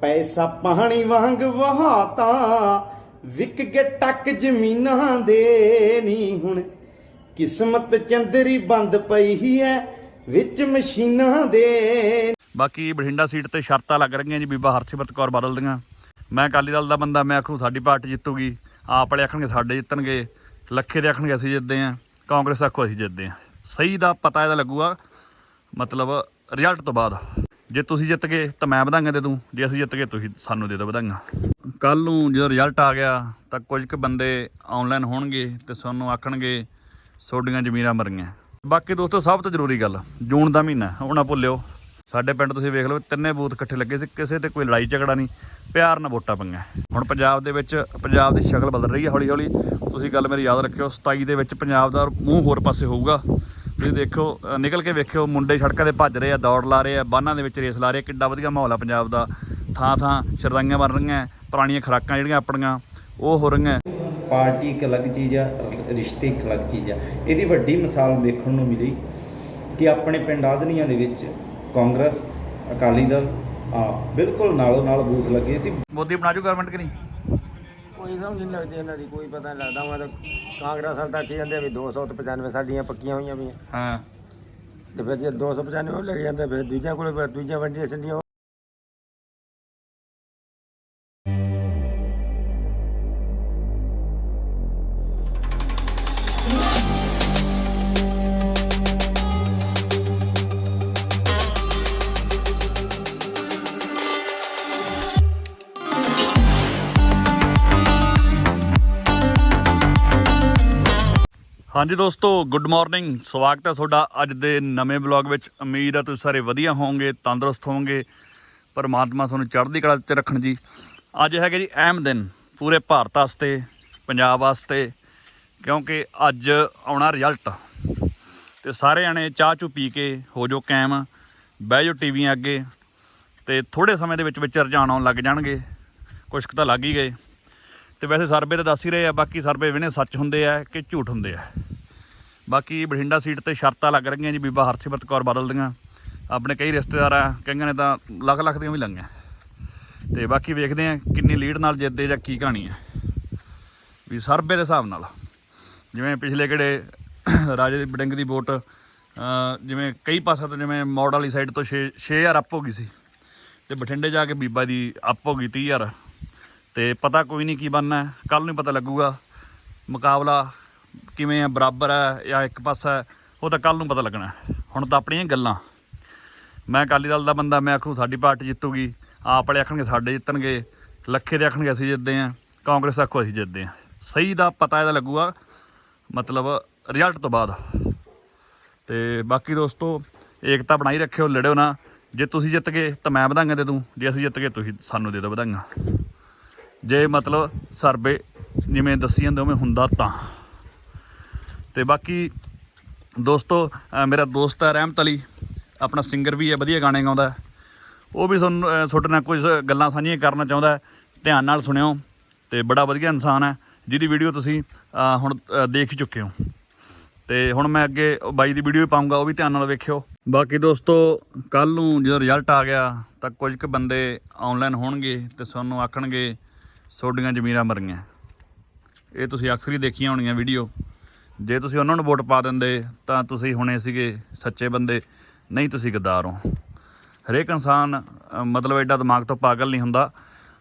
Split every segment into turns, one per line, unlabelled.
ਪੈਸਾ ਪਾਣੀ ਵਾਂਗ ਵਹਾਤਾ, ਵਿਕ ਕੇ ਟੱਕ ਜ਼ਮੀਨਾਂ ਦੇ ਨਹੀਂ ਹੁਣ। ਕਿਸਮਤ ਚੰਦਰੀ ਬੰਦ ਪਈ ਐ, ਵਿੱਚ ਮਸ਼ੀਨਾਂ ਦੇ
ਬਾਕੀ ਬਠਿੰਡਾ ਸੀਟ ਤੇ ਸ਼ਰਤਾਂ ਲੱਗ ਰਹੀਆਂ ਜੀ ਬੀਬਾ ਹਰਸਿਮਰਤ ਕੌਰ ਬਾਦਲ ਦੀਆਂ। ਮੈਂ ਅਕਾਲੀ ਦਲ ਦਾ ਬੰਦਾ, ਮੈਂ ਆਖੂ ਸਾਡੀ ਪਾਰਟੀ ਜਿੱਤੂਗੀ। ਆਪ ਵਾਲੇ ਆਖਣਗੇ ਸਾਡੇ ਜਿੱਤਣਗੇ, ਲੱਖੇ ਦੇ ਆਖਣਗੇ ਅਸੀਂ ਜਿੱਤਦੇ ਆਂ, ਕਾਂਗਰਸ ਆਖੋ ਅਸੀਂ ਜਿੱਤਦੇ ਆਂ। ਸਹੀ ਦਾ ਪਤਾ ਇਹਦਾ ਲੱਗੂਗਾ, ਮਤਲਬ ਰਿਜ਼ਲਟ ਤੋਂ ਬਾਅਦ। ਜੇ ਤੁਸੀਂ ਜਿੱਤ ਗਏ ਤਾਂ ਮੈਂ ਵਧਾਈਆਂ ਦੇ ਦੂੰ ਜੇ ਅਸੀਂ ਜਿੱਤ ਗਏ ਤੁਸੀਂ ਸਾਨੂੰ ਦੇ ਦਿਓ ਵਧਾਈਆਂ ਕੱਲ ਨੂੰ ਜਦੋਂ ਰਿਜ਼ਲਟ ਆ ਗਿਆ ਤਾਂ ਕੁਝ ਕੁ ਬੰਦੇ ਆਨਲਾਈਨ ਹੋਣਗੇ ਤੇ ਸਾਨੂੰ ਆਖਣਗੇ ਤੁਹਾਡੀਆਂ ਜ਼ਮੀਰਾਂ ਮਰੀਆਂ। ਬਾਕੀ ਦੋਸਤੋ, ਸਭ ਤੋਂ ਜ਼ਰੂਰੀ ਗੱਲ, ਜੂਨ ਦਾ ਮਹੀਨਾ ਉਹ ਨਾ ਭੁੱਲਿਓ। ਸਾਡੇ ਪਿੰਡ ਤੁਸੀਂ ਵੇਖ ਲਓ, ਤਿੰਨੇ ਬੂਥ ਇਕੱਠੇ ਲੱਗੇ ਸੀ, ਕਿਸੇ ਤੇ ਕੋਈ ਲੜਾਈ ਝਗੜਾ ਨਹੀਂ, ਪਿਆਰ ਨਾਲ ਵੋਟਾਂ ਪਈਆਂ। ਹੁਣ ਪੰਜਾਬ ਦੇ ਵਿੱਚ, ਪੰਜਾਬ ਦੀ ਸ਼ਕਲ ਬਦਲ ਰਹੀ ਹੈ ਹੌਲੀ ਹੌਲੀ ਤੁਸੀਂ ਗੱਲ ਮੇਰੀ ਯਾਦ ਰੱਖਿਓ 27 ਦੇ ਵਿੱਚ ਪੰਜਾਬ ਦਾ ਮੂੰਹ ਹੋਰ ਪਾਸੇ ਹੋਊਗਾ। ਤੁਸੀਂ ਦੇਖੋ ਅ, ਨਿਕਲ ਕੇ ਵੇਖਿਓ ਮੁੰਡੇ ਸੜਕਾਂ ਤੇ ਭੱਜ ਰਹੇ ਆ ਦੌੜ ਲਾ ਰਹੇ ਆ ਬਾਨਾਂ ਦੇ ਵਿੱਚ ਰੇਸ ਲਾ ਰਹੇ ਆ ਕਿੱਡਾ ਵਧੀਆ ਮਾਹੌਲ ਆ ਪੰਜਾਬ ਦਾ। ਥਾਂ ਥਾਂ ਸ਼ਰਦਾਈਆਂ ਬਣ ਰਹੀਆਂ ਪੁਰਾਣੀਆਂ ਖੁਰਾਕਾਂ ਜਿਹੜੀਆਂ ਆਪਣੀਆਂ ਉਹ ਹੋ ਰਹੀਆਂ।
ਪਾਰਟੀ ਇੱਕ ਅਲੱਗ ਚੀਜ਼ ਆ ਰਿਸ਼ਤੇ ਇੱਕ ਅਲੱਗ ਚੀਜ਼ ਆ। ਇਹਦੀ ਵੱਡੀ ਮਿਸਾਲ ਵੇਖਣ ਨੂੰ ਮਿਲੀ ਕਿ ਆਪਣੇ ਪਿੰਡ ਆਦਨੀਆਂ ਦੇ ਵਿੱਚ ਕਾਂਗਰਸ ਅਕਾਲੀ ਦਲ ਆ ਬਿਲਕੁਲ ਨਾਲੋਂ ਨਾਲ ਬੂਥ ਲੱਗੇ ਸੀ।
ਮੋਦੀ ਬਣਾ ਜੂ ਗਵਰਨਮੈਂਟ ਕਿ ਨਹੀਂ?
ਕੋਈ ਸਮਝ ਨਹੀਂ ਲੱਗਦੀ ਇਹਨਾਂ ਦੀ ਕੋਈ ਪਤਾ ਨਹੀਂ ਲੱਗਦਾ। ਮੈਂ ਤਾਂ ਕਾਂਗਰਸ ਵਾਲ ਤਾਂ ਕੀ ਜਾਂਦੇ ਆ ਵੀ 295 ਸਾਡੀਆਂ ਪੱਕੀਆਂ ਹੋਈਆਂ ਵੀ
ਹਾਂ।
ਤੇ ਫਿਰ ਜੇ 295 ਉਹ ਲੱਗ ਜਾਂਦੇ ਫਿਰ ਦੂਜਿਆਂ ਕੋਲ ਦੂਜੀਆਂ ਵੰਡੀਆਂ ਸੰਡੀਆਂ
ਹਾਂਜੀ ਦੋਸਤੋ ਗੁੱਡ ਮਾਰਨਿੰਗ ਸਵਾਗਤ ਹੈ ਤੁਹਾਡਾ ਅੱਜ ਦੇ ਨਵੇਂ ਬਲੌਗ ਵਿੱਚ। ਉਮੀਦ ਹੈ ਤੁਸੀਂ ਸਾਰੇ ਵਧੀਆ ਹੋਵੋਗੇ, ਤੰਦਰੁਸਤ ਹੋਵੋਗੇ। ਪਰਮਾਤਮਾ ਤੁਹਾਨੂੰ ਚੜ੍ਹਦੀ ਕਲਾ 'ਚ ਰੱਖਣ ਜੀ। ਅੱਜ ਹੈਗਾ ਜੀ ਅਹਿਮ ਦਿਨ ਪੂਰੇ ਭਾਰਤ ਵਾਸਤੇ, ਪੰਜਾਬ ਵਾਸਤੇ, ਕਿਉਂਕਿ ਅੱਜ ਆਉਣਾ ਰਿਜ਼ਲਟ ਤੇ ਸਾਰੇ ਜਣੇ ਚਾਹ ਚੂ ਪੀ ਕੇ ਹੋ ਜੋ ਕੈਮ ਬਹਿ ਜਾਓ ਟੀਵੀਆਂ ਅੱਗੇ, ਤੇ ਥੋੜੇ ਸਮੇਂ ਦੇ ਵਿੱਚ ਵਿੱਚ ਰੁਝਾਨ ਆਉਣ ਲੱਗ ਜਾਣਗੇ। ਕੁਝ ਕੁ ਤਾਂ ਲੱਗ ਹੀ ਗਏ। ਤੇ ਵੈਸੇ ਸਰਵੇ ਤਾਂ ਦੱਸ ਹੀ ਰਹੇ ਆ, ਬਾਕੀ ਸਰਵੇ ਵਿਨੇ ਸੱਚ ਹੁੰਦੇ ਆ ਕਿ ਝੂਠ ਹੁੰਦੇ ਆ। ਬਾਕੀ ਬਠਿੰਡਾ ਸੀਟ ਤੇ ਸ਼ਰਤਾਂ ਲੱਗ ਰਹੀਆਂ ਜੀ, ਬੀਬਾ ਹਰਸਿਮਰਤ ਕੌਰ ਬਾਦਲ ਦੀਆਂ। ਆਪਣੇ ਕਈ ਰਿਸ਼ਤੇਦਾਰ ਆ ਕਈਆਂ ਨੇ ਤਾਂ ਲੱਖ ਲੱਖ ਦੀਆਂ ਵੀ ਲੰਗੀਆਂ ਤੇ ਬਾਕੀ ਵੇਖਦੇ ਆ ਕਿੰਨੀ ਲੀਡ ਨਾਲ ਜਿੱਤਦੇ ਜਾਂ ਕੀ ਕਹਾਣੀ ਹੈ ਵੀ ਸਰਵੇ ਦੇ ਹਿਸਾਬ ਨਾਲ, ਜਿਵੇਂ ਪਿਛਲੇ ਕਿਹੜੇ ਰਾਜੇ ਦੀ ਬਡਿੰਗ ਦੀ ਵੋਟ ਜਿਵੇਂ ਕਈ ਪਾਸੇ ਤੋਂ ਜਿਵੇਂ ਮੋੜ ਵਾਲੀ ਸਾਈਡ ਤੋਂ 6 6000 ਅਪ ਹੋ ਗਈ ਸੀ। ਤੇ ਬਠਿੰਡੇ ਜਾ ਕੇ ਬੀਬਾ ਦੀ ਅਪ ਹੋ ਗਈ 30000 ਤੇ ਪਤਾ ਕੋਈ ਨਹੀਂ ਕੀ ਬਣਨਾ ਕੱਲ ਨੂੰ ਪਤਾ ਲੱਗੂਗਾ ਮੁਕਾਬਲਾ ਕਿਵੇਂ ਹੈ, ਬਰਾਬਰ ਹੈ ਜਾਂ ਇੱਕ ਪਾਸਾ ਉਹ ਤਾਂ ਕੱਲ ਨੂੰ ਪਤਾ ਲੱਗਣਾ ਹੁਣ ਤਾਂ ਆਪਣੀਆਂ ਗੱਲਾਂ। ਮੈਂ ਅਕਾਲੀ ਦਲ ਦਾ ਬੰਦਾ, ਮੈਂ ਆਖੂ ਸਾਡੀ ਪਾਰਟੀ ਜਿੱਤੂਗੀ। ਆਪ ਵਾਲੇ ਆਖਣਗੇ ਸਾਡੇ ਜਿੱਤਣਗੇ। ਲੱਖੇ ਦੇ ਆਖਣਗੇ ਅਸੀਂ ਜਿੱਤਦੇ ਆਂ ਕਾਂਗਰਸ ਆਖੋ ਅਸੀਂ ਜਿੱਤਦੇ ਆਂ ਸਹੀ ਦਾ ਪਤਾ ਇਹਦਾ ਲੱਗੂਗਾ, ਮਤਲਬ ਰਿਜ਼ਲਟ ਤੋਂ ਬਾਅਦ। ਤੇ ਬਾਕੀ ਦੋਸਤੋ, ਏਕਤਾ ਬਣਾਈ ਰੱਖਿਓ, ਲੜਿਓ ਨਾ। ਜੇ ਤੁਸੀਂ ਜਿੱਤ ਗਏ ਤਾਂ ਮੈਂ ਵਧਾਈਆਂ ਦੇ ਦੂੰ ਜੇ ਅਸੀਂ ਜਿੱਤ ਗਏ, ਤੁਸੀਂ ਸਾਨੂੰ ਦੇ ਦਿਓ ਵਧਾਈਆਂ ਜੇ ਮਤਲਬ ਸਰਵੇ ਜਿਵੇਂ ਦੱਸੀ ਜਾਂਦੇ ਉਵੇਂ ਹੁੰਦਾ ਤਾਂ। ਤੇ ਬਾਕੀ ਦੋਸਤੋ ਮੇਰਾ ਦੋਸਤ ਹੈ ਰਹਿਮਤ ਅਲੀ, ਆਪਣਾ ਸਿੰਗਰ ਵੀ ਹੈ, ਵਧੀਆ ਗਾਣੇ ਗਾਉਂਦਾ ਉਹ ਵੀ ਤੁਹਾਨੂੰ ਤੁਹਾਡੇ ਨਾਲ ਕੁਝ ਗੱਲਾਂ ਸਾਂਝੀਆਂ ਕਰਨਾ ਚਾਹੁੰਦਾ ਧਿਆਨ ਨਾਲ ਸੁਣਿਓ ਤੇ ਬੜਾ ਵਧੀਆ ਇਨਸਾਨ ਹੈ, ਜਿਹਦੀ ਵੀਡੀਓ ਤੁਸੀਂ ਹੁਣ ਦੇਖ ਚੁੱਕੇ ਹੋ। ਤੇ ਹੁਣ ਮੈਂ ਅੱਗੇ ਬਾਈ ਦੀ ਵੀਡੀਓ ਵੀ ਪਾਉਂਗਾ ਉਹ ਵੀ ਧਿਆਨ ਨਾਲ ਵੇਖਿਓ। ਬਾਕੀ ਦੋਸਤੋ ਕੱਲ ਨੂੰ ਜਦੋਂ ਰਿਜ਼ਲਟ ਆ ਗਿਆ, ਤਾਂ ਕੁਝ ਕੁ ਬੰਦੇ ਆਨਲਾਈਨ ਹੋਣਗੇ ਤੇ ਤੁਹਾਨੂੰ ਆਖਣਗੇ ਤੁਹਾਡੀਆਂ ਜ਼ਮੀਰਾਂ ਮਰੀਆਂ। ਇਹ ਤੁਸੀਂ ਅਕਸਰ ਹੀ ਦੇਖੀਆਂ ਹੋਣੀਆਂ ਵੀਡੀਓ। ਜੇ ਤੁਸੀਂ ਉਹਨਾਂ ਨੂੰ ਵੋਟ ਪਾ ਦਿੰਦੇ, ਤਾਂ ਤੁਸੀਂ ਹੁਣੇ ਸੀਗੇ ਸੱਚੇ ਬੰਦੇ, ਨਹੀਂ ਤੁਸੀਂ ਗਦਾਰ ਹੋ। ਹਰੇਕ ਇਨਸਾਨ ਮਤਲਬ ਐਡਾ ਦਿਮਾਗ ਤੋਂ ਪਾਗਲ ਨਹੀਂ ਹੁੰਦਾ।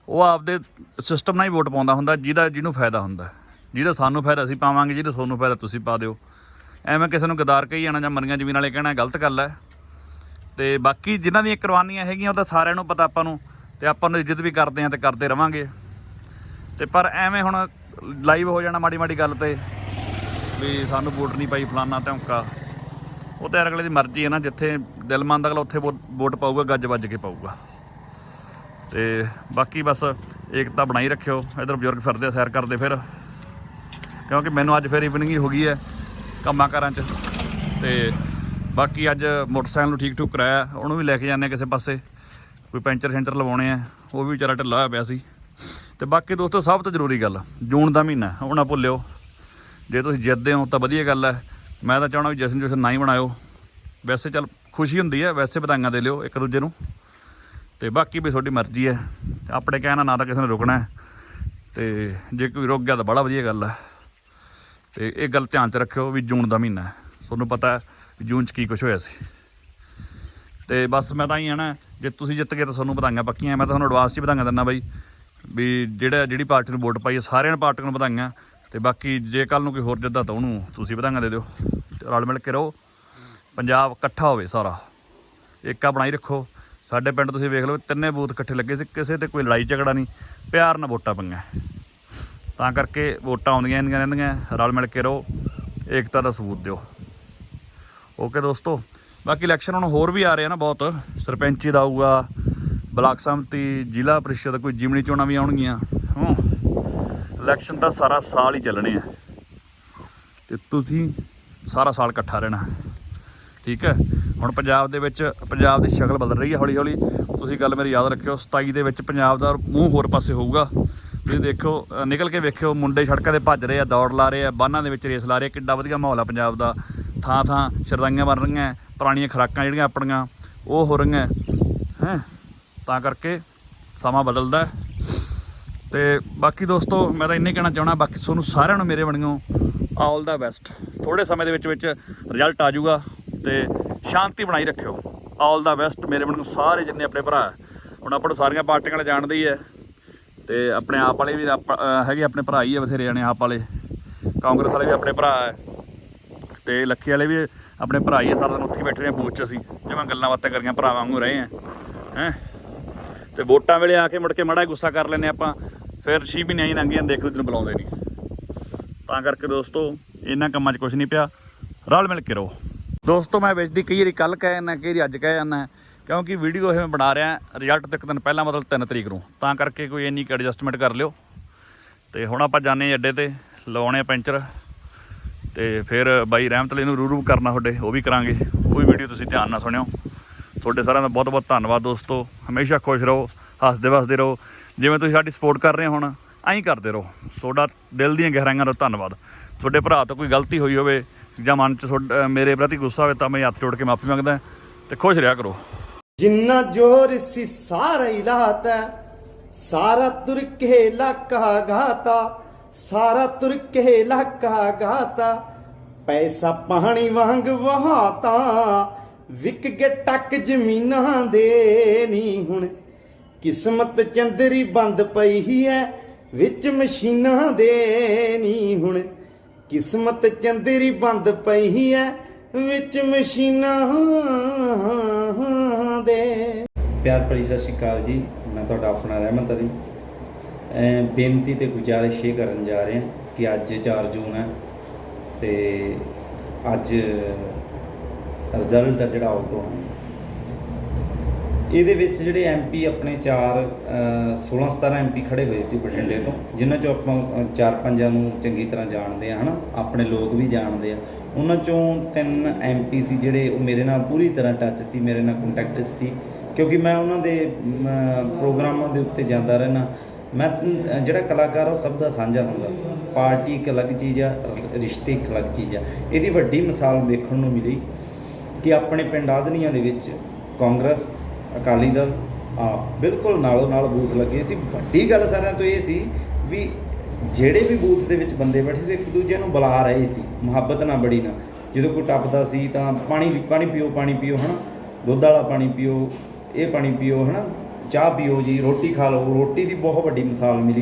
ਉਹ ਆਪਦੇ ਸਿਸਟਮ ਨਾਲ ਹੀ ਵੋਟ ਪਾਉਂਦਾ ਹੁੰਦਾ, ਜਿਹਦਾ, ਜਿਹਨੂੰ ਫਾਇਦਾ ਹੁੰਦਾ। ਜਿਹਦਾ ਸਾਨੂੰ ਫਾਇਦਾ ਅਸੀਂ ਪਾਵਾਂਗੇ, ਜਿਹਦਾ ਤੁਹਾਨੂੰ ਫਾਇਦਾ ਤੁਸੀਂ ਪਾ ਦਿਓ। ਐਵੇਂ ਕਿਸੇ ਨੂੰ ਗਦਾਰ ਕਹੀ ਜਾਣਾ ਜਾਂ ਮਰੀਆਂ ਜ਼ਮੀਨ ਵਾਲੇ ਕਹਿਣਾ ਗਲਤ ਗੱਲ ਹੈ। ਤੇ ਬਾਕੀ ਜਿਨ੍ਹਾਂ ਦੀਆਂ ਕੁਰਬਾਨੀਆਂ ਹੈਗੀਆਂ, ਉਹ ਤਾਂ ਸਾਰਿਆਂ ਨੂੰ ਪਤਾ ਆਪਾਂ ਨੂੰ, ਤੇ ਆਪਾਂ ਨੂੰ ਇੱਜ਼ਤ ਵੀ ਕਰਦੇ ਆਂ ਤੇ ਕਰਦੇ ਰਵਾਂਗੇ। ਤੇ ਪਰ ਐਵੇਂ ਹੁਣ ਲਾਈਵ ਹੋ ਜਾਣਾ ਮਾੜੀ ਮਾੜੀ ਗੱਲ ਤੇ ਵੀ ਸਾਨੂੰ ਵੋਟ ਨਹੀਂ ਪਾਈ ਫਲਾਨਾ ਧੌਂਕਾ। ਉਹ ਤਾਂ ਅਗਲੇ ਦੀ ਮਰਜ਼ੀ ਹੈ ਨਾ, ਜਿੱਥੇ ਦਿਲ ਮੰਨਦਾ ਅਗਲਾ ਉੱਥੇ ਵੋ- ਵੋਟ ਪਾਊਗਾ, ਗੱਜ ਵੱਜ ਕੇ ਪਾਊਗਾ। ਤੇ ਬਾਕੀ ਬਸ ਏਕਤਾ ਬਣਾਈ ਰੱਖਿਓ, ਇਧਰ ਬਜ਼ੁਰਗ ਫਿਰਦੇ ਸੈਰ ਕਰਦੇ ਫਿਰ। ਕਿਉਂਕਿ ਮੈਨੂੰ ਅੱਜ ਫਿਰ ਇਵਨਿੰਗ ਹੀ ਹੋ ਗਈ ਹੈ ਕੰਮਾਂ ਕਾਰਾਂ 'ਚ। ਤੇ ਬਾਕੀ ਅੱਜ ਮੋਟਰਸਾਈਕਲ ਨੂੰ ਠੀਕ ਠੂਕ ਕਰਾਇਆ, ਉਹਨੂੰ ਵੀ ਲੈ ਕੇ ਜਾਂਦੇ ਆ ਕਿਸੇ ਪਾਸੇ। ਕੋਈ ਪੈਂਚਰ ਸੈਂਟਰ ਲਵਾਉਣੇ ਆ, ਉਹ ਵੀ ਵਿਚਾਰਾ ਢਿੱਲਾ ਹੋਇਆ ਪਿਆ ਸੀ। ਤੇ ਬਾਕੀ ਦੋਸਤੋ, ਸਭ ਤੋਂ ਜ਼ਰੂਰੀ ਗੱਲ, ਜੂਨ ਦਾ ਮਹੀਨਾ ਉਹ ਨਾ ਭੁੱਲਿਓ। ਜੇ ਤੁਸੀਂ ਜਿੱਤਦੇ ਹੋ ਤਾਂ ਵਧੀਆ ਗੱਲ ਹੈ। ਮੈਂ ਤਾਂ ਚਾਹਣਾ ਵੀ ਜਸ਼ਨ ਜਸ਼ਨ ਨਾ ਹੀ ਬਣਾਇਓ। ਵੈਸੇ ਚੱਲ ਖੁਸ਼ੀ ਹੁੰਦੀ ਹੈ, ਵੈਸੇ ਵਧਾਈਆਂ ਦੇ ਲਿਓ ਇੱਕ ਦੂਜੇ ਨੂੰ। ਤੇ ਬਾਕੀ ਵੀ ਤੁਹਾਡੀ ਮਰਜ਼ੀ ਹੈ। ਆਪਣੇ ਕਹਿਣਾ ਨਾ ਤਾਂ ਕਿਸੇ ਨੇ ਰੁਕਣਾ ਹੈ। ਤੇ ਜੇ ਕੋਈ ਰੁਕ ਗਿਆ ਤਾਂ ਬੜਾ ਵਧੀਆ ਗੱਲ ਹੈ। ਤੇ ਇਹ ਗੱਲ ਧਿਆਨ 'ਚ ਰੱਖਿਓ ਵੀ ਜੂਨ ਦਾ ਮਹੀਨਾ ਹੈ। ਤੁਹਾਨੂੰ ਪਤਾ ਜੂਨ 'ਚ ਕੀ ਕੁਝ ਹੋਇਆ ਸੀ। ਤੇ ਬਸ ਮੈਂ ਤਾਂ ਹੀ ਆ ਨਾ ਜੇ ਤੁਸੀਂ ਜਿੱਤ ਗਏ ਤਾਂ ਤੁਹਾਨੂੰ ਵਧਾਈਆਂ ਪੱਕੀਆਂ। ਮੈਂ ਤਾਂ ਤੁਹਾਨੂੰ ਐਡਵਾਂਸ 'ਚ ਵਧਾਈਆਂ ਦਿੰਦਾ ਬਾਈ। ਵੀ ਜਿਹੜਾ ਜਿਹੜੀ ਪਾਰਟੀ ਨੂੰ ਵੋਟ ਪਾਈ ਹੈ ਸਾਰਿਆਂ ਨੂੰ ਪਾਰਟੀ ਨੂੰ ਵਧਾਈਆਂ। ਤੇ ਬਾਕੀ ਜੇ ਕੱਲ ਨੂੰ ਕੋਈ ਹੋਰ ਜਿੱਦਾਂ ਤਾਂ ਉਹਨੂੰ ਤੁਸੀਂ ਵਧਾਈਆਂ ਦੇ ਦਿਓ। ਰਲ ਮਿਲ ਕੇ ਰਹੋ। ਪੰਜਾਬ ਇਕੱਠਾ ਹੋਵੇ ਸਾਰਾ। ਏਕਾ ਬਣਾਈ ਰੱਖੋ। ਸਾਡੇ ਪਿੰਡ ਤੁਸੀਂ ਵੇਖ ਲਓ, ਤਿੰਨੇ ਬੂਥ ਇਕੱਠੇ ਲੱਗੇ ਸੀ। ਕਿਸੇ ਤੇ ਕੋਈ ਲੜਾਈ ਝਗੜਾ ਨਹੀਂ। ਪਿਆਰ ਨਾਲ ਵੋਟਾਂ ਪਈਆਂ। ਤਾਂ ਕਰਕੇ ਵੋਟਾਂ ਆਉਂਦੀਆਂ ਰਹਿੰਦੀਆਂ ਰਹਿੰਦੀਆਂ। ਰਲ ਮਿਲ ਕੇ ਰਹੋ। ਏਕਤਾ ਦਾ ਸਬੂਤ ਦਿਓ। ਓਕੇ ਦੋਸਤੋ, ਬਾਕੀ ਇਲੈਕਸ਼ਨ ਹੁਣ ਹੋਰ ਵੀ ਆ ਰਹੇ ਆ ਨਾ ਬਹੁਤ। ਸਰਪੰਚੀ ਦਾ ਆਊਗਾ। ਬਲਾਕ ਸੰਮਤੀ ਜ਼ਿਲ੍ਹਾ ਪ੍ਰੀਸ਼ਦ ਕੋਈ ਜਿਮਣੀ ਚੋਣਾਂ ਵੀ ਆਉਣਗੀਆਂ। ਹੂੰ। ਇਲੈਕਸ਼ਨ ਤਾਂ ਸਾਰਾ ਸਾਲ ਹੀ ਚੱਲਣੇ ਆ। ਤੇ ਤੁਸੀਂ ਸਾਰਾ ਸਾਲ ਇਕੱਠਾ ਰਹਿਣਾ। ਠੀਕ ਹੈ? ਹੁਣ ਪੰਜਾਬ ਦੇ ਵਿੱਚ, ਪੰਜਾਬ ਦੀ ਸ਼ਕਲ ਬਦਲ ਰਹੀ ਹੈ ਹੌਲੀ ਹੌਲੀ ਤੁਸੀਂ ਗੱਲ ਮੇਰੀ ਯਾਦ ਰੱਖਿਓ 27 ਦੇ ਵਿੱਚ ਪੰਜਾਬ ਦਾ ਮੂੰਹ ਹੋਰ ਪਾਸੇ ਹੋਊਗਾ। ਤੁਸੀਂ ਦੇਖਿਓ ਨਿਕਲ ਕੇ ਵੇਖਿਓ, ਮੁੰਡੇ ਸੜਕਾਂ ਤੇ ਭੱਜ ਰਹੇ ਆ, ਦੌੜ ਲਾ ਰਹੇ ਆ ਬਾਨਾਂ ਦੇ ਵਿੱਚ ਰੇਸ ਲਾ ਰਹੇ ਆ। ਕਿੱਡਾ ਵਧੀਆ ਮਾਹੌਲ ਆ ਪੰਜਾਬ ਦਾ। ਥਾਂ ਥਾਂ ਸ਼ਰਦਾਈਆਂ ਬਣ ਰਹੀਆਂ, ਪੁਰਾਣੀਆਂ ਖੁਰਾਕਾਂ ਜਿਹੜੀਆਂ ਆਪਣੀਆਂ, ਉਹ ਹੋ ਰਹੀਆਂ। ਹੈ? ਤਾਂ ਕਰਕੇ ਸਮਾਂ ਬਦਲਦਾ ਹੈ। ਤੇ ਬਾਕੀ ਦੋਸਤੋ, ਮੈਂ ਤਾਂ ਇੰਨੇ ਕਹਿਣਾ ਚਾਹਣਾ ਬਾਕੀ ਤੁਹਾਨੂੰ ਸਾਰਿਆਂ ਨੂੰ ਮੇਰੇ ਬਣਿਓ ਆਲ ਦਾ ਬੈਸਟ ਥੋੜੇ ਸਮੇਂ ਦੇ ਵਿੱਚ ਵਿੱਚ ਰਿਜ਼ਲਟ ਆ ਜਾਊਗਾ ਤੇ ਸ਼ਾਂਤੀ ਬਣਾਈ ਰੱਖਿਓ। ਆਲ ਦਾ ਬੈਸਟ ਮੇਰੇ ਬਣਿਓ ਸਾਰੇ ਜਿੰਨੇ ਆਪਣੇ ਭਰਾ ਹੈ। ਹੁਣ ਆਪਾਂ ਨੂੰ ਸਾਰੀਆਂ ਪਾਰਟੀਆਂ ਵਾਲੇ ਜਾਣਦੇ ਹੀ ਹੈ। ਤੇ ਆਪਣੇ ਆਪ ਵਾਲੇ ਵੀ ਆਪ- ਹੈਗੇ ਆਪਣੇ ਭਰਾ ਹੀ ਆ ਬਥੇਰੇ ਜਾਣੇ ਆਪ ਵਾਲੇ। ਕਾਂਗਰਸ ਵਾਲੇ ਵੀ ਆਪਣੇ ਭਰਾ ਹੈ। ਤੇ ਲੱਖੀ ਵਾਲੇ ਵੀ ਆਪਣੇ ਭਰਾ ਹੀ ਆ ਸਾਰਾ ਦਿਨ ਉੱਥੇ ਹੀ ਬੈਠੇ ਨੇ ਬੂਥ 'ਚ ਅਸੀਂ। ਜਿਵੇਂ ਗੱਲਾਂ ਬਾਤਾਂ ਕਰੀਆਂ ਭਰਾ ਵਾਂਗੂ ਰਹੇ ਆ। ਹੈ? ਤੇ ਵੋਟਾਂ ਵੇਲੇ ਆ ਕੇ ਮੁੜ ਕੇ ਮੜਾ ਗੁੱਸਾ ਕਰ ਲੈਨੇ ਆਪਾਂ, ਫਿਰ ਛੇ ਮਹੀਨੇ ਹੀ ਲੰਘ ਜਾਂਦੇ ਇੱਕ ਦੂਜੇ ਨੂੰ ਬੁਲਾਉਂਦੇ ਨਹੀਂ। ਤਾਂ ਕਰਕੇ ਦੋਸਤੋ, ਇਹਨਾਂ ਕੰਮਾਂ 'ਚ ਕੁਝ ਨਹੀਂ ਪਿਆ। ਰਲ ਮਿਲ ਕੇ ਰਹੋ। ਦੋਸਤੋ, ਮੈਂ ਵਿੱਚ ਦੀ ਕਈ ਵਾਰੀ ਕੱਲ ਕਹਿ ਜਾਂਦਾ, ਕਈ ਵਾਰੀ ਅੱਜ ਕਹਿ ਜਾਂਦਾ, ਕਿਉਂਕਿ ਵੀਡੀਓ ਇਹ ਮੈਂ ਬਣਾ ਰਿਹਾ ਰਿਜ਼ਲਟ ਤੋਂ ਇੱਕ ਦਿਨ ਪਹਿਲਾਂ ਮਤਲਬ 3 ਤਰੀਕ ਨੂੰ। ਤਾਂ ਕਰਕੇ ਕੋਈ ਇੰਨੀ ਕੁ ਐਡਜਸਟਮੈਂਟ ਕਰ ਲਿਓ। ਤੇ ਹੁਣ ਆਪਾਂ ਜਾਣੇ ਅੱਡੇ ਤੇ ਲਵਾਉਣੇ ਪੈਂਚਰ। ਤੇ ਫਿਰ ਬਾਈ ਰਹਿਮਤ ਲਈ ਨੂੰ ਰੂ ਕਰਨਾ ਤੁਹਾਡੇ, ਉਹ ਵੀ ਕਰਾਂਗੇ। ਉਹ ਵੀ ਵੀਡੀਓ ਤੁਸੀਂ ਧਿਆਨ ਨਾਲ ਸੁਣਿਓ। ਤੁਹਾਡੇ ਸਾਰਿਆਂ ਦਾ ਬਹੁਤ ਬਹੁਤ ਧੰਨਵਾਦ ਦੋਸਤੋ। ਹਮੇਸ਼ਾ ਖੁਸ਼ ਰਹੋ, ਹੱਸਦੇ ਵਸਦੇ ਰਹੋ। ਜਿਵੇਂ ਤੁਸੀਂ ਸਾਡੀ ਸਪੋਰਟ ਕਰ ਰਹੇ ਹੋ ਹੁਣ, ਐਂ ਕਰਦੇ ਰਹੋ। ਤੁਹਾਡਾ ਦਿਲ ਦੀਆਂ ਗਹਿਰਾਈਆਂ ਦਾ ਧੰਨਵਾਦ। ਤੁਹਾਡੇ ਭਰਾ ਤੋਂ ਕੋਈ ਗਲਤੀ ਹੋਈ ਹੋਵੇ ਜਾਂ ਮਨ 'ਚ ਮੇਰੇ ਪ੍ਰਤੀ ਗੁੱਸਾ ਹੋਵੇ ਤਾਂ ਮੈਂ ਹੱਥ ਜੋੜ ਕੇ ਮਾਫੀ ਮੰਗਦਾ ਤੇ ਖੁਸ਼ ਰਿਹਾ ਕਰੋ।
ਜਿੰਨਾ ਜ਼ੋਰ ਸੀ ਸਾਰਾ ਹੀ ਲਾਤਾ, ਸਾਰਾ ਤੁਰ ਕੇ ਲਾਕਾ ਸਾਰਾ ਤੁਰ ਕੇ ਲਾਕਾ ਪੈਸਾ ਪਾਣੀ ਵਾਂਗ ਵਹਾਤਾ ਵਿਕ ਗਏ ਟੱਕ ਜ਼ਮੀਨਾਂ ਦੇ ਨਹੀਂ ਹੁਣ। ਕਿਸਮਤ ਚੰਦਰੀ ਬੰਦ ਪਈ ਹੈ ਵਿੱਚ ਮਸ਼ੀਨਾਂ ਦੇ ਨਹੀਂ ਹੁਣ। ਕਿਸਮਤ ਚੰਦਰੀ ਬੰਦ ਪਈ ਹੈ ਵਿੱਚ ਮਸ਼ੀਨਾਂ ਦੇ।
ਪਿਆਰ ਭਰੀ ਸਤਿ ਸ਼੍ਰੀ ਅਕਾਲ ਜੀ, ਮੈਂ ਤੁਹਾਡਾ ਆਪਣਾ ਰਹਿਮਤ ਅਲੀ। ਬੇਨਤੀ ਤੇ ਗੁਜ਼ਾਰਿਸ਼ ਇਹ ਕਰਨ ਜਾ ਰਹੇ ਹਾਂ ਕਿ ਅੱਜ 4 ਜੂਨ ਹੈ ਤੇ ਅੱਜ ਰਿਜ਼ਲਟ ਆ ਜਿਹੜਾ ਆਊਟ ਹੋਣਾ। ਇਹਦੇ ਵਿੱਚ ਜਿਹੜੇ ਐਮਪੀ ਆਪਣੇ 4 16 17 ਐਮਪੀ ਖੜੇ ਹੋਏ ਸੀ ਬਠਿੰਡੇ ਤੋਂ ਜਿਨ੍ਹਾਂ ਚੋਂ ਆਪਾਂ ਅ, ਚਾਰ ਪੰਜਾਂ ਨੂੰ ਚੰਗੀ ਤਰ੍ਹਾਂ ਜਾਣਦੇ ਆ ਹਨਾ? ਆਪਣੇ ਲੋਕ ਵੀ ਜਾਣਦੇ ਆ। ਉਹਨਾਂ ਚੋਂ ਤਿੰਨ ਐਮਪੀ ਸੀ ਜਿਹੜੇ ਉਹ ਮੇਰੇ ਨਾਲ ਪੂਰੀ ਤਰ੍ਹਾਂ ਟੱਚ ਸੀ ਮੇਰੇ ਨਾਲ ਕੰਟੈਕਟ ਸੀ ਕਿਉਂਕਿ ਮੈਂ ਉਹਨਾਂ ਦੇ ਪ੍ਰੋਗਰਾਮਾਂ ਦੇ ਉੱਤੇ ਜਾਂਦਾ ਰਹਿਣਾ ਮੈਂ ਜਿਹੜਾ ਕਲਾਕਾਰ ਉਹ ਸਭ ਦਾ ਸਾਂਝਾ ਹੁੰਦਾ। ਪਾਰਟੀ ਇੱਕ ਅਲੱਗ ਚੀਜ਼ ਆ ਰਿਸ਼ਤੇ ਇੱਕ ਅਲੱਗ ਚੀਜ਼ ਆ। ਇਹਦੀ ਵੱਡੀ ਮਿਸਾਲ ਵੇਖਣ ਨੂੰ ਮਿਲੀ। ਕਿ ਆਪਣੇ ਪਿੰਡ ਆਦਨੀਆਂ ਦੇ ਵਿੱਚ ਕਾਂਗਰਸ, ਅਕਾਲੀ ਦਲ, ਆਪ ਬਿਲਕੁਲ ਨਾਲੋਂ ਨਾਲ ਬੂਥ ਲੱਗੇ ਸੀ। ਵੱਡੀ ਗੱਲ ਸਾਰਿਆਂ ਤੋਂ ਇਹ ਸੀ ਵੀ ਜਿਹੜੇ ਵੀ ਬੂਥ ਦੇ ਵਿੱਚ ਬੰਦੇ ਬੈਠੇ ਸੀ, ਇੱਕ ਦੂਜੇ ਨੂੰ ਬੁਲਾ ਰਹੇ ਸੀ, ਮੁਹੱਬਤ ਨਾਲ, ਬੜੀ ਨਾ ਜਦੋਂ ਕੋਈ ਟੱਪਦਾ ਸੀ ਤਾਂ ਪਾਣੀ ਪਾਣੀ ਪੀਓ ਪਾਣੀ ਪੀਓ, ਹਨਾ? ਦੁੱਧ ਵਾਲਾ ਪਾਣੀ ਪੀਓ, ਇਹ ਪਾਣੀ ਪੀਓ, ਹਨਾ? ਚਾਹ ਪੀਓ ਜੀ, ਰੋਟੀ ਖਾ ਲਓ। ਰੋਟੀ ਦੀ ਬਹੁਤ ਵੱਡੀ ਮਿਸਾਲ ਮਿਲੀ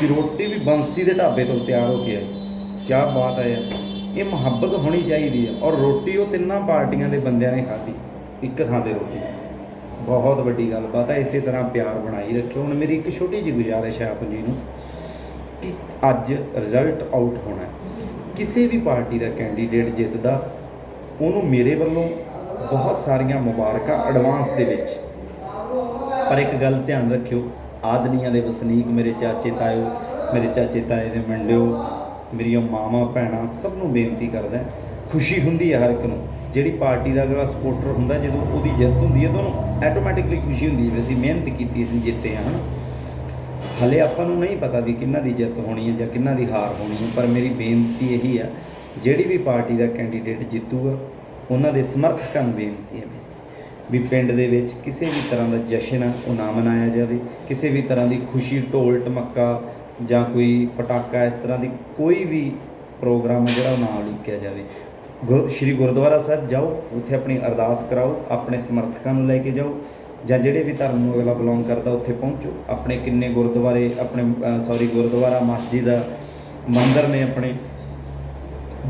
ਕਿ ਰੋਟੀ ਵੀ ਬੰਸੀ ਦੇ ਢਾਬੇ ਤੋਂ ਤਿਆਰ ਹੋ ਕੇ ਆਈ। ਕੀ ਬਾਤ ਹੈ ਯਾਰ। ਇਹ ਮੁਹੱਬਤ ਹੋਣੀ ਚਾਹੀਦੀ ਹੈ ਔਰ ਰੋਟੀ ਉਹ ਤਿੰਨਾਂ ਪਾਰਟੀਆਂ ਦੇ ਬੰਦਿਆਂ ਨੇ ਖਾਧੀ। ਇੱਕ ਥਾਂ ਤੇ ਰੋਟੀ। ਬਹੁਤ ਵੱਡੀ ਗੱਲਬਾਤ ਹੈ ਇਸੇ ਤਰ੍ਹਾਂ ਪਿਆਰ ਬਣਾਈ ਰੱਖਿਓ। ਹੁਣ ਮੇਰੀ ਇੱਕ ਛੋਟੀ ਜਿਹੀ ਗੁਜ਼ਾਰਿਸ਼ ਹੈ ਆਪ ਜੀ ਨੂੰ ਕਿ ਅੱਜ ਰਿਜ਼ਲਟ ਆਊਟ ਹੋਣਾ ਕਿਸੇ ਵੀ ਪਾਰਟੀ ਦਾ ਕੈਂਡੀਡੇਟ ਜਿੱਤਦਾ, ਉਹਨੂੰ ਮੇਰੇ ਵੱਲੋਂ ਬਹੁਤ ਸਾਰੀਆਂ ਮੁਬਾਰਕਾਂ ਐਡਵਾਂਸ ਦੇ ਵਿੱਚ। ਪਰ ਇੱਕ ਗੱਲ ਧਿਆਨ ਰੱਖਿਓ ਆਦਨੀਆਂ ਦੇ ਵਸਨੀਕ ਮੇਰੇ ਚਾਚੇ ਤਾਇਓ ਮੇਰੇ ਚਾਚੇ ਤਾਏ ਦੇ ਮੰਡਿਓ ਮੇਰੀਆਂ ਮਾਵਾਂ, ਭੈਣਾਂ ਸਭ ਨੂੰ ਬੇਨਤੀ ਕਰਦਾ ਖੁਸ਼ੀ ਹੁੰਦੀ ਹੈ ਹਰ ਇੱਕ ਨੂੰ। ਜਿਹੜੀ ਪਾਰਟੀ ਦਾ ਅਗਲਾ ਸਪੋਰਟਰ ਹੁੰਦਾ, ਜਦੋਂ ਉਹਦੀ ਜਿੱਤ ਹੁੰਦੀ ਹੈ, ਤਾਂ ਉਹਨੂੰ ਆਟੋਮੈਟਿਕਲੀ ਖੁਸ਼ੀ ਹੁੰਦੀ ਹੈ ਵੀ ਅਸੀਂ ਮਿਹਨਤ ਕੀਤੀ, ਅਸੀਂ ਜਿੱਤੇ ਹਾਂ, ਹਨਾ? ਹਲੇ ਆਪਾਂ ਨੂੰ ਨਹੀਂ ਪਤਾ ਵੀ ਕਿੰਨਾ ਦੀ ਜਿੱਤ ਹੋਣੀ ਹੈ ਜਾਂ ਕਿੰਨਾ ਦੀ ਹਾਰ ਹੋਣੀ ਹੈ, ਪਰ ਮੇਰੀ ਬੇਨਤੀ ਇਹੀ ਆ ਜਿਹੜੀ ਵੀ ਪਾਰਟੀ ਦਾ ਕੈਂਡੀਡੇਟ ਜਿੱਤੂਗਾ, ਉਹਨਾਂ ਦੇ ਸਮਰਥਕਾਂ ਨੂੰ ਬੇਨਤੀ ਹੈ ਮੇਰੀ, ਵੀ ਪਿੰਡ ਦੇ ਵਿੱਚ ਕਿਸੇ ਵੀ ਤਰ੍ਹਾਂ ਦਾ ਜਸ਼ਨ ਆ, ਉਹ ਨਾ ਮਨਾਇਆ ਜਾਵੇ, ਕਿਸੇ ਵੀ ਤਰ੍ਹਾਂ ਦੀ ਖੁਸ਼ੀ, ਢੋਲ, ਟਮੱਕਾ ਜਾਂ ਕੋਈ ਪਟਾਕਾ ਇਸ ਤਰ੍ਹਾਂ ਦੀ ਕੋਈ ਵੀ ਪ੍ਰੋਗਰਾਮ ਆ ਜਿਹੜਾ ਉਹ ਨਾ ਉਲੀਕਿਆ ਜਾਵੇ। ਗੁਰ, ਸ਼੍ਰੀ ਗੁਰਦੁਆਰਾ ਸਾਹਿਬ ਜਾਓ, ਉੱਥੇ ਆਪਣੀ ਅਰਦਾਸ ਕਰਾਓ, ਆਪਣੇ ਸਮਰਥਕਾਂ ਨੂੰ ਲੈ ਕੇ ਜਾਓ, ਜਾਂ ਜਿਹੜੇ ਵੀ ਧਰਮ ਨੂੰ ਅਗਲਾ ਬਿਲੋਂਗ ਕਰਦਾ ਉੱਥੇ ਪਹੁੰਚੋ। ਆਪਣੇ ਕਿੰਨੇ ਗੁਰਦੁਆਰੇ, ਆਪਣੇ ਸੌਰੀ ਗੁਰਦੁਆਰਾ, ਮਸਜਿਦ ਮੰਦਰ ਨੇ ਆਪਣੇ।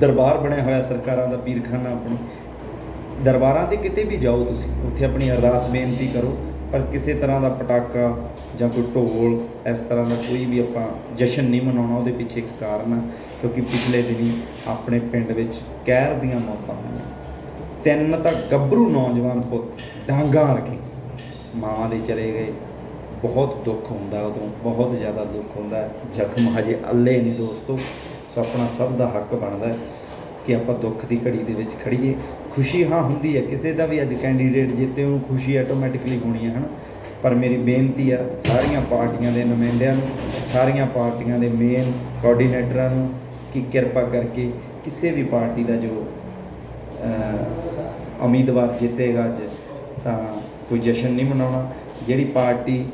ਦਰਬਾਰ ਬਣਿਆ ਹੋਇਆ ਸਰਕਾਰਾਂ ਦਾ, ਪੀਰਖਾਨਾ ਆਪਣੀ। ਦਰਬਾਰਾਂ ਤੇ ਕਿਤੇ ਵੀ ਜਾਓ ਤੁਸੀਂ, ਉੱਥੇ ਆਪਣੀ ਅਰਦਾਸ ਬੇਨਤੀ ਕਰੋ। ਪਰ ਕਿਸੇ ਤਰ੍ਹਾਂ ਦਾ ਪਟਾਕਾ ਜਾਂ ਕੋਈ ਢੋਲ, ਇਸ ਤਰ੍ਹਾਂ ਦਾ ਕੋਈ ਵੀ ਆਪਾਂ ਜਸ਼ਨ ਨਹੀਂ ਮਨਾਉਣਾ, ਉਹਦੇ ਪਿੱਛੇ ਇੱਕ ਕਾਰਨ ਆ ਕਿਉਂਕਿ ਪਿਛਲੇ ਦਿਨੀ ਆਪਣੇ ਪਿੰਡ ਵਿੱਚ ਕਹਿਰ ਦੀਆਂ ਮੌਤਾਂ ਹੋਈਆਂ। ਤਿੰਨ ਤਾਂ ਗੱਭਰੂ ਨੌਜਵਾਨ ਪੁੱਤ ਡਾਂਗਾਂ ਰਕੇ ਮਾਵਾਂ ਦੇ ਚਲੇ ਗਏ। ਬਹੁਤ ਦੁੱਖ ਹੁੰਦਾ ਉਦੋਂ, ਬਹੁਤ ਜ਼ਿਆਦਾ ਦੁੱਖ ਹੁੰਦਾ ਜ਼ਖਮ ਹਜੇ ਅੱਲੇ ਨਹੀਂ ਦੋਸਤੋ। ਸੋ ਆਪਣਾ ਸਭ ਦਾ ਹੱਕ ਬਣਦਾ ਕਿ ਆਪਾਂ ਦੁੱਖ ਦੀ ਘੜੀ ਦੇ ਵਿੱਚ ਖੜੀਏ ਖੁਸ਼ੀ ਹਾਂ ਹੁੰਦੀ ਹੈ, ਕਿਸੇ ਦਾ ਵੀ ਅੱਜ ਕੈਂਡੀਡੇਟ ਜਿੱਤੇ ਉਹਨੂੰ ਖੁਸ਼ੀ ਆਟੋਮੈਟਿਕਲੀ ਹੋਣੀ ਹੈ, ਹਨਾ? ਪਰ ਮੇਰੀ ਬੇਨਤੀ ਆ, ਸਾਰੀਆਂ ਪਾਰਟੀਆਂ ਦੇ ਨੁਮਾਇੰਦਿਆਂ ਨੂੰ, ਸਾਰੀਆਂ ਪਾਰਟੀਆਂ ਦੇ ਮੇਨ ਕੋਆਰਡੀਨੇਟਰਾਂ ਨੂੰ ਕਿ ਕਿਰਪਾ ਕਰਕੇ ਕਿਸੇ ਵੀ ਪਾਰਟੀ ਦਾ ਜੋ ਉਮੀਦਵਾਰ ਜਿੱਤੇਗਾ ਅੱਜ, ਤਾਂ ਕੋਈ ਜਸ਼ਨ ਨਹੀਂ ਮਨਾਉਣਾ। ਜਿਹੜੀ ਪਾਰਟੀ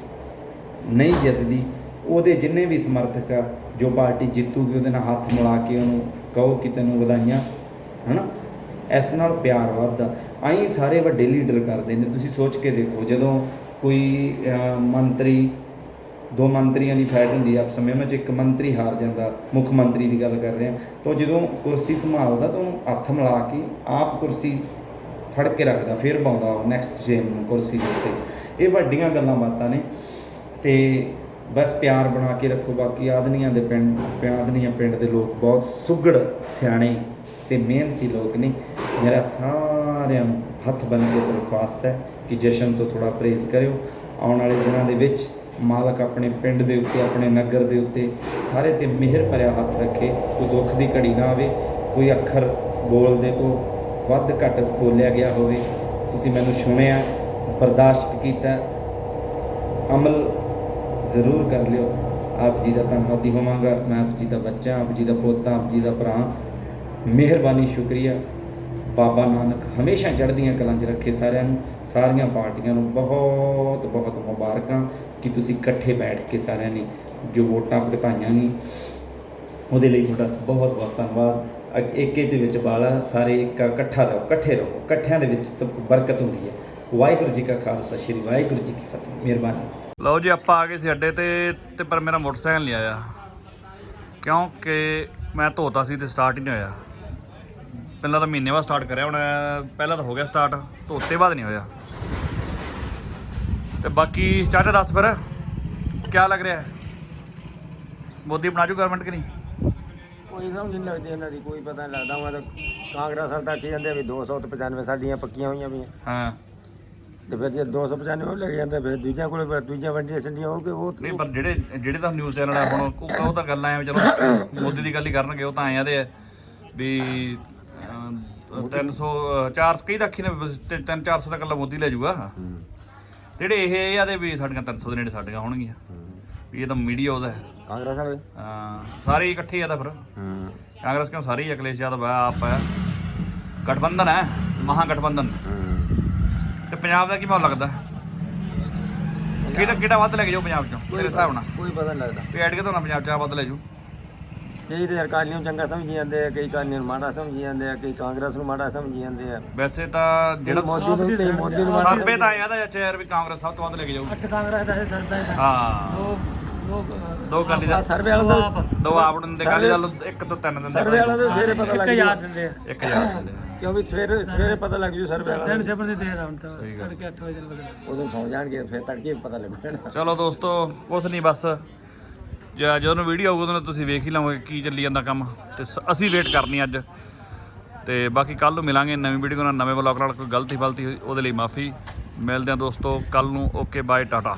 ਨਹੀਂ ਜਿੱਤਦੀ, ਉਹਦੇ ਜਿੰਨੇ ਵੀ ਸਮਰਥਕ ਆ, ਜੋ ਪਾਰਟੀ ਜਿੱਤੂਗੀ, ਉਹਦੇ ਨਾਲ ਹੱਥ ਮਿਲਾ ਕੇ ਉਹਨੂੰ ਕਹੋ ਕਿ ਤੈਨੂੰ ਵਧਾਈਆਂ, ਹਨਾ? ਇਸ ਨਾਲ ਪਿਆਰ ਵੱਧਦਾ। ਆਈ ਸਾਰੇ ਵੱਡੇ ਲੀਡਰ ਕਰਦੇ ਨੇ। ਤੁਸੀਂ ਸੋਚ ਕੇ ਦੇਖੋ, ਜਦੋਂ ਕੋਈ ਮੰਤਰੀ, ਦੋ ਮੰਤਰੀਆਂ ਦੀ ਫਾਈਟ ਹੁੰਦੀ ਆ ਸਮੇਂ ਵਿੱਚ ਉਹਨਾਂ 'ਚ ਇੱਕ ਮੰਤਰੀ ਹਾਰ ਜਾਂਦਾ, ਮੁੱਖ ਮੰਤਰੀ ਦੀ ਗੱਲ ਕਰ ਰਹੇ ਹਾਂ ਤਾਂ ਜਦੋਂ ਕੁਰਸੀ ਸੰਭਾਲਦਾ ਤਾਂ ਉਹਨੂੰ ਹੱਥ ਮਿਲਾ ਕੇ ਆਪ ਕੁਰਸੀ ਫੜ ਕੇ ਰੱਖਦਾ, ਫਿਰ ਪਾਉਂਦਾ ਨੈਕਸਟ ਜੇਮ ਨੂੰ ਕੁਰਸੀ ਦੇ ਉੱਤੇ। ਇਹ ਵੱਡੀਆਂ ਗੱਲਾਂ ਬਾਤਾਂ ਨੇ। ਤੇ ਬਸ ਪਿਆਰ ਬਣਾ ਕੇ ਰੱਖੋ। ਬਾਕੀ ਆਦਨੀਆਂ ਦੇ ਪਿੰਡ ਆਦਨੀਆਂ ਪਿੰਡ ਦੇ ਲੋਕ ਬਹੁਤ ਸੁਗੜ, ਸਿਆਣੇ ਤੇ ਮਿਹਨਤੀ ਲੋਕ ਨੇ। ਮੇਰਾ ਸਾਰਿਆਂ ਨੂੰ ਹੱਥ ਬੰਨ ਕੇ ਦਰਖਾਸਤ ਹੈ ਕਿ ਜਸ਼ਨ ਤੋਂ ਥੋੜਾ ਪ੍ਰੇਜ਼ ਕਰਿਓ। ਆਉਣ ਵਾਲੇ ਦਿਨਾਂ ਦੇ ਵਿੱਚ ਮਾਲਕ ਆਪਣੇ ਪਿੰਡ ਦੇ ਉੱਤੇ, ਆਪਣੇ ਨਗਰ ਦੇ ਉੱਤੇ ਸਾਰੇ ਤੇ ਮਿਹਰ ਭਰਿਆ ਹੱਥ ਰੱਖੇ। ਕੋਈ ਦੁੱਖ ਦੀ ਘੜੀ ਨਾ ਆਵੇ, ਕੋਈ ਅੱਖਰ ਬੋਲਦੇ ਤੋਂ ਵੱਧ ਘੱਟ ਬੋਲਿਆ ਗਿਆ ਹੋਵੇ। ਤੁਸੀਂ ਮੈਨੂੰ ਸੁਣਿਆ, ਬਰਦਾਸ਼ਤ ਕੀਤਾ। ਅਮਲ ਜ਼ਰੂਰ ਕਰ ਲਿਓ। ਆਪ ਜੀ ਦਾ ਧੰਨਵਾਦੀ ਹੋਵਾਂਗਾ। ਮੈਂ ਆਪ ਜੀ ਦਾ ਬੱਚਾ, ਆਪ ਜੀ ਦਾ ਪੋਤਾ, ਆਪ ਜੀ ਦਾ ਭਰਾ। ਮਿਹਰਬਾਨੀ, ਸ਼ੁਕਰੀਆ। ਬਾਬਾ ਨਾਨਕ ਹਮੇਸ਼ਾ ਚੜ੍ਹਦੀਆਂ ਕਲਾਂ 'ਚ ਰੱਖੇ ਸਾਰਿਆਂ ਨੂੰ। ਸਾਰੀਆਂ ਪਾਰਟੀਆਂ ਨੂੰ ਬਹੁਤ ਬਹੁਤ ਮੁਬਾਰਕਾਂ ਕਿ ਤੁਸੀਂ ਇਕੱਠੇ ਬੈਠ ਕੇ ਸਾਰਿਆਂ ਨੇ ਜੋ ਵੋਟਾਂ ਭਗਤਾਈਆਂ ਨੇ, ਉਹਦੇ ਲਈ ਤੁਹਾਡਾ ਬਹੁਤ ਬਹੁਤ ਧੰਨਵਾਦ। ਅ- ਏਕੇ ਦੇ ਵਿੱਚ ਬਾਲਾ, ਸਾਰੇ ਇੱਕ ਇਕੱਠਾ ਰਹੋ, ਇਕੱਠੇ ਰਹੋ। ਇਕੱਠਿਆਂ ਦੇ ਵਿੱਚ ਸਭ ਬਰਕਤ ਹੁੰਦੀ ਹੈ। ਵਾਹਿਗੁਰੂ ਜੀ ਕਾ ਖਾਲਸਾ, ਸ੍ਰੀ ਵਾਹਿਗੁਰੂ ਜੀ ਕੀ ਫਤਿਹ। ਮਿਹਰਬਾਨੀ।
ਲਓ ਜੀ, ਆਪਾਂ ਆ ਗਏ ਸੀ ਅੱਡੇ ਤੇ ਤੇ ਪਰ ਮੇਰਾ ਮੋਟਰਸਾਈਕਲ ਨਹੀਂ ਆਇਆ। ਕਿਉਂਕਿ ਮੈਂ ਧੋਤਾ ਸੀ ਤੇ ਸਟਾਰਟ ਹੀ ਨਹੀਂ ਹੋਇਆ। ਪਹਿਲਾਂ ਤਾਂ ਮਹੀਨੇ ਬਾਅਦ ਸਟਾਰਟ ਕਰਿਆ ਹੁਣ ਪਹਿਲਾਂ ਤਾਂ ਹੋ ਗਿਆ ਸਟਾਰਟ ਧੋਤੇ ਬਾਅਦ ਨਹੀਂ ਹੋਇਆ। ਤੇ ਬਾਕੀ ਚਾਚਾ ਦੱਸ ਫਿਰ ਕੀ ਲੱਗ ਰਿਹਾ? ਹੈ ਮੋਦੀ ਬਣਾ ਜੂ ਗਵਰਨਮੈਂਟ ਕਿ ਨਹੀਂ?
ਕੋਈ ਸਮਝ ਨਹੀਂ ਲੱਗਦੀ ਇਹਨਾਂ ਦੀ ਕੋਈ ਪਤਾ ਨਹੀਂ ਲੱਗਦਾ। ਮੈਂ ਤਾਂ ਕਾਂਗਰਸ ਵਾਲ ਤਾਂ ਕੀ ਜਾਂਦੇ ਆ ਵੀ 200 ਤੇ 95 ਸਾਡੀਆਂ ਪੱਕੀਆਂ ਹੋਈਆਂ ਵੀ
ਹਾਂ।
ਤੇ ਫਿਰ ਜੇ 295 ਉਹ ਲੱਗ ਜਾਂਦੇ ਫਿਰ ਦੂਜਿਆਂ ਕੋਲੇ ਫਿਰ ਦੂਜੀਆਂ ਵੰਡੀਆਂ ਸੰਡੀਆਂ ਹੋ ਕੇ ਉਹ
ਨਹੀਂ ਪਰ ਜਿਹੜੇ ਜਿਹੜੇ ਤਾਂ ਨਿਊਜ਼ ਚੈਨਲ ਆ ਹੁਣ ਉਹ ਉਹ ਤਾਂ ਗੱਲਾਂ ਐ ਚਲੋ ਮੋਦੀ ਦੀ ਗੱਲ ਹੀ ਕਰਨਗੇ ਉਹ ਤਾਂ ਆਏ ਆ ਦੇ ਵੀ 300 400 ਕਈ ਤਾਂ ਅੱਖੀ ਨੇ 3 400 ਦਾ ਕੱਲਾ ਮੋਦੀ ਲੈ ਜਾਊਗਾ। ਜਿਹੜੇ ਇਹ ਆ ਦੇ ਵੀ ਸਾਡੀਆਂ 300 ਦੇ ਨੇੜੇ ਸਾਡੀਆਂ ਹੋਣਗੀਆਂ। ਵੀ ਇਹ ਤਾਂ ਮੀਡੀਆ ਉਹਦਾ ਹੈ।
ਕਾਂਗਰਸ ਵਾਲੇ?
ਹਾਂ, ਸਾਰੇ ਇਕੱਠੇ ਆ ਤਾਂ ਫਿਰ।
ਹੂੰ।
ਕਾਂਗਰਸ ਕਿਉਂ ਸਾਰੀ ਅਖਿਲੇਸ਼ ਯਾਦਵ ਆ ਆਪ ਹੈ ਗਠਬੰਧਨ ਹੈ ਮਹਾ ਗਠਬੰਧਨ ਤੇ ਪੰਜਾਬ ਦਾ ਕੀ ਮਾਹੌਲ ਲੱਗਦਾ? ਕਿਹੜਾ ਕਿਹੜਾ ਵੱਧ ਲੈ ਕੇ ਜਾਓ ਪੰਜਾਬ ਚੋਂ ਤੇਰੇ ਹਿਸਾਬ ਨਾਲ?
ਕੋਈ ਪਤਾ ਨਹੀਂ ਲੱਗਦਾ।
ਤੇ ਐਡ ਕੇ ਤਾਂ ਪੰਜਾਬ ਚ ਆ ਵੱਧ ਲੈ ਜਾਓ
ਕਈ ਤੇ ਅਕਾਲੀ ਨੂੰ ਚੰਗਾ ਸਮਝੀ ਜਾਂਦੇ ਆ ਕਈ ਕਾਲੀ ਨੂੰ ਮਾੜਾ ਸਮਝੀ ਜਾਂਦੇ ਆ ਕਈ ਕਾਂਗਰਸ ਨੂੰ ਮਾੜਾ ਸਮਝੀ ਜਾਂਦੇ ਆ।
ਵੈਸੇ ਤਾਂ
ਜਿਹੜਾ ਮੋਦੀ ਨੂੰ ਤੇ ਮੋਦੀ ਨੂੰ ਮਾੜਾ
ਸਰਵੇ ਤਾਂ ਆਇਆ ਤਾਂ ਅੱਛਾ ਯਾਰ ਵੀ ਕਾਂਗਰਸ ਸਭ ਤੋਂ ਵੱਧ ਲੈ ਕੇ ਜਾਊ
ਅੱਠ ਕਾਂਗਰਸ ਦਾ ਹੈ ਸਰਦਾ ਹੈ
ਹਾਂ।
ਦੋ ਦੋ
ਦੋ ਦਾ
ਸਰਵੇ ਵਾਲਾ ਤਾਂ
ਦੋ ਆਪ ਨੂੰ ਦਿੰਦੇ ਅਕਾਲੀ ਦਲ ਇੱਕ ਤੋਂ ਤਿੰਨ ਦਿੰਦੇ।
ਸਰਵੇ ਵਾਲਾ ਤਾਂ ਸਵੇਰੇ ਪਤਾ ਲੱਗ
ਇੱਕ
ਜੂ
ਯਾਦ ਦਿੰਦੇ ਆ।
ਇੱਕ ਦਿੰਦੇ
ਕਿਉਂਕਿ ਸਵੇਰੇ ਸਵੇਰੇ ਪਤਾ ਲੱਗ ਜੂ ਸਰਵੇ ਵਾਲਾ।
ਦਿਨ ਜਬਰ ਦੇ ਦੇ ਰਹਾ ਹੁਣ ਤਾਂ।
ਸਹੀ ਗੱਲ।
ਤੜਕੇ 8 ਵਜੇ ਲੱਗਦਾ
ਉਦੋਂ ਸੌ ਜਾਣਗੇ ਫਿਰ ਤੜਕੇ ਪਤਾ ਲੱਗੂਗਾ
ਚਲੋ ਦੋਸਤੋ ਕੁਛ ਨਹੀਂ ਬਸ। ਜਾਂ ਜਦੋਂ ਵੀਡੀਓ ਆਊਗਾ ਉਦੋਂ ਤੁਸੀਂ ਵੇਖ ਹੀ ਲਓਗੇ ਕੀ ਚੱਲੀ ਜਾਂਦਾ ਕੰਮ। ਤੇ ਸ- ਅਸੀਂ ਵੇਟ ਕਰਨੀ ਅੱਜ। ਤੇ ਬਾਕੀ ਕੱਲ ਨੂੰ ਮਿਲਾਂਗੇ ਨਵੀਂ ਵੀਡੀਓ ਨਾਲ, ਨਵੇਂ ਵਲੌਗ ਨਾਲ, ਕੋਈ ਗਲਤੀ ਫਲਤੀ ਹੋਈ, ਉਹਦੇ ਲਈ ਮਾਫੀ। ਮਿਲਦੇ ਹਾਂ ਦੋਸਤੋ ਕੱਲ ਨੂੰ ਓਕੇ ਬਾਏ ਟਾਟਾ